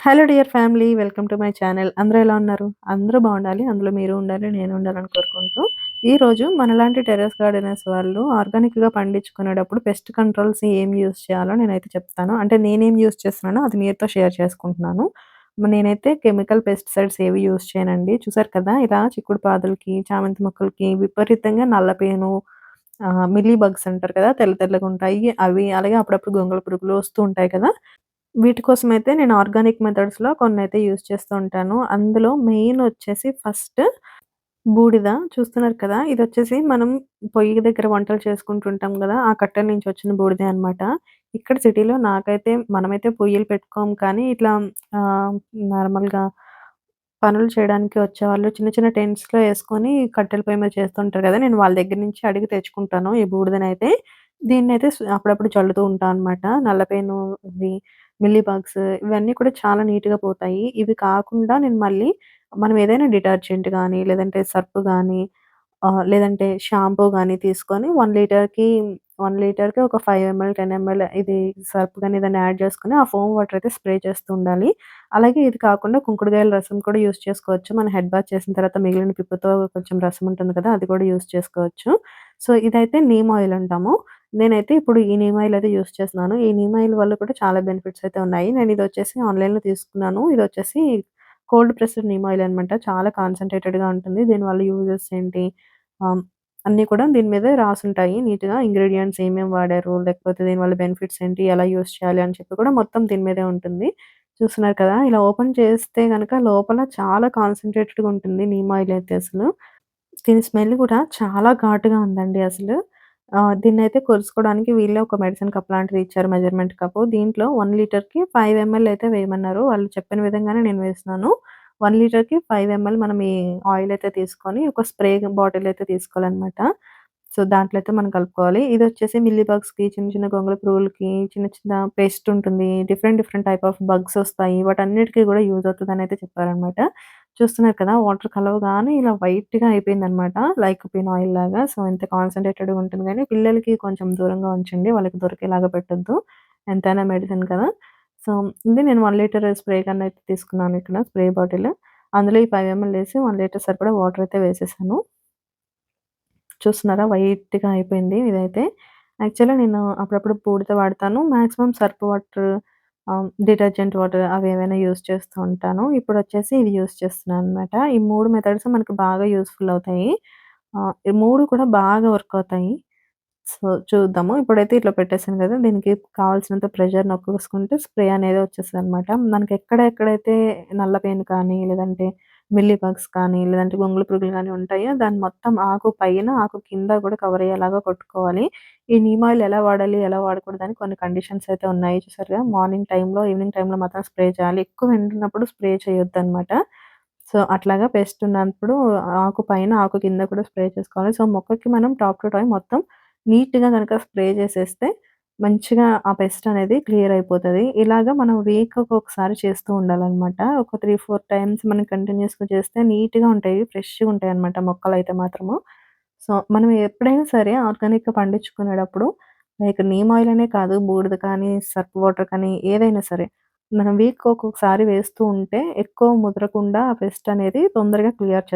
Hello dear family welcome to my channel. అందరూ ఎలా ఉన్నారు? అందరూ బాగుండాలి. అందులో మీరు ఉండాలి నేను ఉండాలని కోరుకుంటూ ఈరోజు మనలాంటి టెర్రస్ గార్డెనర్స్ వాళ్ళు ఆర్గానిక్గా పండించుకునేటప్పుడు పెస్ట్ కంట్రోల్స్ ఏం యూస్ చేయాలో నేనైతే చెప్తాను. అంటే నేనేం యూస్ చేస్తున్నానో అది మీతో షేర్ చేసుకుంటున్నాను. నేనైతే కెమికల్ పెస్టిసైడ్స్ ఏవి యూస్ చేయనండి. చూసారు కదా ఇలా చిక్కుడు పాదులకి చామంతి మొక్కలకి విపరీతంగా నల్లపేను మిల్లీ బగ్స్ అంటారు కదా తెల్ల తెల్లగా ఉంటాయి. అవి అలాగే అప్పుడప్పుడు గొంగళ పురుగులు వస్తూ ఉంటాయి కదా. వీటి కోసం అయితే నేను ఆర్గానిక్ మెథడ్స్‌లో అయితే యూజ్ చేస్తూ ఉంటాను. అందులో మెయిన్ వచ్చేసి ఫస్ట్ బూడిద చూస్తున్నారు కదా! ఇది వచ్చేసి మనం పొయ్యి దగ్గర వంటలు చేసుకుంటుంటాం కదా ఆ కట్టెల నుంచి వచ్చిన బూడిదే అనమాట. ఇక్కడ సిటీలో నాకైతే మనమైతే పొయ్యిలు పెట్టుకోము కానీ ఇట్లా నార్మల్‌గా పనులు చేయడానికి వచ్చేవాళ్ళు చిన్న చిన్న టెంట్స్‌లో వేసుకొని కట్టెల పొయ్యి మీద చేస్తుంటారు కదా నేను వాళ్ళ దగ్గర నుంచి అడిగి తెచ్చుకుంటాను ఈ బూడిదనైతే. దీన్ని అయితే అప్పుడప్పుడు చల్లుతూ ఉంటాను అనమాట. నల్లపేను మిల్లీ బగ్స్ ఇవన్నీ కూడా చాలా నీట్‌గా పోతాయి. ఇవి కాకుండా నేను మళ్ళీ మనం ఏదైనా డిటర్జెంట్ కానీ లేదంటే సర్ఫ్ కానీ లేదంటే షాంపూ కానీ తీసుకొని వన్ లీటర్‌కి వన్ లీటర్‌కి ఒక ఫైవ్ ఎంఎల్, 10 ఎంఎల్ ఇది సర్ఫ్ కానీ ఏదైనా యాడ్ చేసుకొని ఆ ఫోమ్ వాటర్ అయితే స్ప్రే చేస్తూ ఉండాలి. అలాగే ఇది కాకుండా కుంకుడుగాయల రసం కూడా యూజ్ చేసుకోవచ్చు. మనం హెడ్ బాత్ చేసిన తర్వాత మిగిలిన పిప్పుతో కొంచెం రసం ఉంటుంది కదా! అది కూడా యూస్ చేసుకోవచ్చు. సో, ఇదైతే నీమ్ ఆయిల్ అంటాము. నేనైతే ఇప్పుడు ఈ నీమ్ ఆయిల్ అయితే యూజ్ చేస్తున్నాను. ఈ నీమ్ ఆయిల్ వల్ల కూడా చాలా బెనిఫిట్స్ అయితే ఉన్నాయి. నేను ఇది వచ్చేసి ఆన్‌లైన్‌లో తీసుకున్నాను. ఇది వచ్చేసి కోల్డ్ ప్రెస్డ్ నీమ్ ఆయిల్ అనమాట. చాలా కాన్సన్ట్రేటెడ్గా ఉంటుంది. దీనివల్ల యూజెస్ ఏంటి అన్నీ కూడా దీని మీదే రాసుంటాయి నీట్‌గా. ఇంగ్రీడియంట్స్ ఏమేమి వాడారు, లేకపోతే దీనివల్ల బెనిఫిట్స్ ఏంటి, ఎలా యూస్ చేయాలి అని చెప్పి కూడా మొత్తం దీని మీదే ఉంటుంది. చూస్తున్నారు కదా! ఇలా ఓపెన్ చేస్తే కనుక లోపల చాలా కాన్సన్ట్రేటెడ్గా ఉంటుంది నీమ్ ఆయిల్ అయితే అసలు. దీని స్మెల్ కూడా చాలా ఘాటుగా ఉందండి అసలు. దీన్ని దీన్నైతే కొలుసుకోవడానికి వీళ్ళే ఒక మెడిసిన్ కప్ లాంటిది ఇచ్చారు మెజర్‌మెంట్ కప్ దీంట్లో వన్ లీటర్‌కి ఫైవ్ ఎంఎల్ అయితే వేయమన్నారు. వాళ్ళు చెప్పిన విధంగానే నేను వేసినాను వన్ లీటర్‌కి ఫైవ్ ఎంఎల్ మనం ఈ ఆయిల్ అయితే తీసుకొని ఒక స్ప్రే బాటిల్ అయితే తీసుకోవాలన్నమాట సో, దాంట్లో అయితే మనం కలుపుకోవాలి. ఇది వచ్చేసి మిల్లీ బగ్స్‌కి, చిన్న చిన్న గొంగళి పురుగులకి, చిన్న చిన్న పేస్ట్ ఉంటుంది. Different different type of bugs వస్తాయి వాటన్నిటికీ కూడా యూజ్ అవుతదనైతే చెప్పారనమాట. చూస్తున్నారు కదా! వాటర్ కలవగానే ఇలా వైట్‌గా అయిపోయిందనమాట. లైక్ పిన్ ఆయిల్ లాగా. సో, ఇంత కాన్సన్ట్రేటెడ్ ఉంటుంది కానీ పిల్లలకి కొంచెం దూరంగా ఉంచండి. వాళ్ళకి దొరికేలాగా పెట్టొద్దు. ఎంతైనా మెడిసిన్ కదా! సో, ఇది నేను వన్ లీటర్ స్ప్రే కన్నా అయితే తీసుకున్నాను ఇక్కడ స్ప్రే బాటిల్. అందులో ఈ 5 ఎంఎల్ వేసి వన్ లీటర్ సరిపడా వాటర్ అయితే వేసేసాను. చూస్తున్నారా వైట్‌గా అయిపోయింది ఇదైతే. యాక్చువల్‌గా నేను అప్పుడప్పుడు బూడిద వాడతాను. Maximum surf water detergent water అవి ఏమైనా యూజ్ చేస్తూ ఉంటాను. ఇప్పుడు వచ్చేసి ఇది యూజ్ చేస్తున్నాననమాట. ఈ మూడు మెథడ్స్ మనకు బాగా యూస్ఫుల్ అవుతాయి. ఈ మూడు కూడా బాగా వర్క్ అవుతాయి. సో, చూద్దాము. ఇప్పుడైతే ఇట్లా పెట్టేసాను కదా దీనికి కావాల్సినంత ప్రెషర్ నొక్కేసుకుంటే స్ప్రే అనేది వచ్చేస్తదనమాట. మనకి ఎక్కడెక్కడైతే నల్ల పెయిన్ కానీ, లేదంటే మిల్లీ బగ్స్ కానీ, లేదంటే గొంగులు పురుగులు కానీ ఉంటాయో దాన్ని మొత్తం ఆకు పైన, ఆకు కింద కూడా కవర్ అయ్యేలాగా కొట్టుకోవాలి. ఈ నీమ్ ఆయిల్ ఎలా వాడాలి, ఎలా వాడకూడదని కొన్ని కండిషన్స్ అయితే ఉన్నాయి చూసారుగా. మార్నింగ్ టైంలో ఈవినింగ్ టైంలో మాత్రం స్ప్రే చేయాలి. ఎక్కువ వింటున్నప్పుడు స్ప్రే చేయొద్దు అనమాట సో, అట్లాగా పెస్ట్ ఉన్నప్పుడు ఆకు పైన, ఆకు కింద కూడా స్ప్రే చేసుకోవాలి. సో, మొక్కకి మనం టాప్ టు టాప్ మొత్తం నీట్‌గా కనుక స్ప్రే చేసేస్తే మంచిగా ఆ పెస్ట్ అనేది క్లియర్ అయిపోతుంది ఇలాగ మనం వీక్‌కి ఒకసారి చేస్తూ ఉండాలన్నమాట ఒక 3, 4 టైమ్స్ మనం కంటిన్యూస్గా చేస్తే నీట్‌గా ఉంటాయి. ఫ్రెష్‌గా మొక్కలు అయితే మాత్రము. సో, మనం ఎప్పుడైనా సరే ఆర్గానిక్‌గా పండించుకునేటప్పుడు లైక్ నీమ్ ఆయిల్ అనే కాదు బూడిద కానీ, సర్ఫ్ వాటర్ కానీ ఏదైనా సరే మనం వీక్ ఒక్కొక్కసారి వేస్తూ ఉంటే ఎక్కువ ముదరకుండా ఆ పెస్ట్ అనేది తొందరగా క్లియర్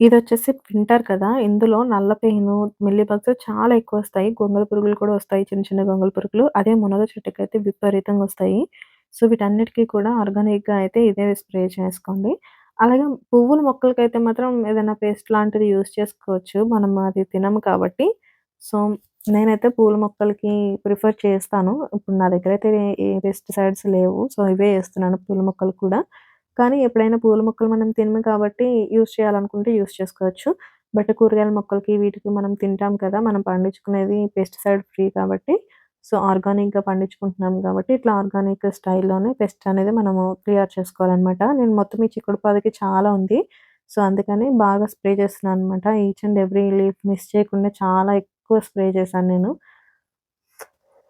ఇది వచ్చేసి వింటర్ కదా! ఇందులో నల్ల పేను, మిల్లీ బగ్స్ చాలా ఎక్కువొస్తాయి. గొంగళ పురుగులు కూడా వస్తాయి. చిన్న చిన్న గొంగళి పురుగులు. అదే మునగ అయితే విపరీతంగా వస్తాయి. సో, వీటన్నిటికి కూడా ఆర్గానిక్‌గా అయితే ఇదే స్ప్రే చేసుకోండి. అలాగే పువ్వుల మొక్కలకైతే మాత్రం ఏదైనా పేస్ట్ లాంటిది యూజ్ చేసుకోవచ్చు. మనం అది తినము కాబట్టి. సో, నేనైతే పూల మొక్కలకి ప్రిఫర్ చేస్తాను. ఇప్పుడు నా దగ్గర అయితే ఏ పెస్టిసైడ్స్ లేవు. సో, ఇవే వేస్తున్నాను పూల మొక్కలు కూడా. కానీ ఎప్పుడైనా పూల మొక్కలు మనం తినము కాబట్టి యూస్ చేయాలనుకుంటే యూజ్ చేసుకోవచ్చు. బట్ కూరగాయల మొక్కలకి వీటికి మనం తింటాం కదా! మనం పండించుకునేది పెస్టిసైడ్ ఫ్రీ కాబట్టి సో, ఆర్గానిక్‌గా పండించుకుంటున్నాం కాబట్టి ఇట్లా ఆర్గానిక్ స్టైల్‌లోనే పెస్ట్ అనేది మనము క్లియర్ చేసుకోవాలనమాట. నేను మొత్తం ఈ చిక్కుడు చాలా ఉంది. సో, అందుకని బాగా స్ప్రే చేస్తున్నాను అనమాట each and every leaf miss చేయకుండా చాలా ఎక్కువ స్ప్రే చేశాను నేను.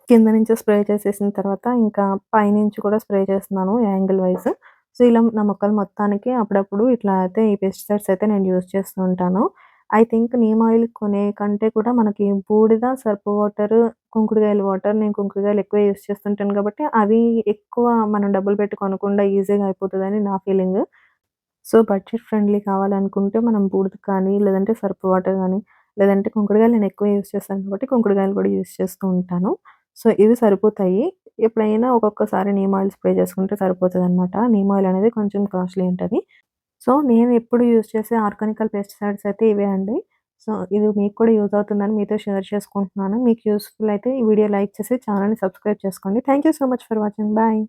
కింద నుంచి స్ప్రే చేసేసిన తర్వాత ఇంకా పైనుంచి కూడా స్ప్రే చేస్తున్నాను యాంగిల్ వైస్. సో, ఇలా నా మొక్కలు మొత్తానికి అప్పుడప్పుడు ఇట్లా అయితే ఈ పెస్టిసైడ్స్ అయితే నేను యూజ్ చేస్తూ ఉంటాను. ఐ థింక్ నీమ్ ఆయిల్ కొనే కంటే కూడా మనకి బూడిద, సర్పు వాటర్, కుంకుడుగాయల వాటర్ నేను కుంకుడుగాయలు ఎక్కువ యూజ్ చేస్తుంటాను కాబట్టి అవి ఎక్కువ మనం డబ్బులు పెట్టి కొనకుండా ఈజీగా అయిపోతుందని నా ఫీలింగ్. సో, బడ్జెట్ ఫ్రెండ్లీ కావాలనుకుంటే మనం బూడిద కానీ, లేదంటే సర్పు వాటర్ కానీ లేదంటే కుంకుడుగాయలు నేను ఎక్కువ యూజ్ చేస్తాను కాబట్టి కుంకుడుగాయలు కూడా యూజ్ చేస్తూ ఉంటాను. సో, ఇవి సరిపోతాయి. ఎప్పుడైనా ఒక్కొక్కసారి నీమ్ ఆయిల్ స్ప్రే చేసుకుంటే సరిపోతదనమాట. నీమ్ ఆయిల్ అనేది కొంచెం కాస్ట్‌లీ ఉంటుంది సో, నేను ఎప్పుడు యూజ్ చేసే ఆర్గానికల్ పెస్టిసైడ్స్ అయితే ఇవే అండి. సో, ఇది మీకు కూడా యూజ్ అవుతుందని మీతో షేర్ చేసుకుంటున్నాను. మీకు యూస్ఫుల్ అయితే ఈ వీడియో లైక్ చేసి ఛానల్ని సబ్స్క్రైబ్ చేసుకోండి. Thank you so much for watching. Bye.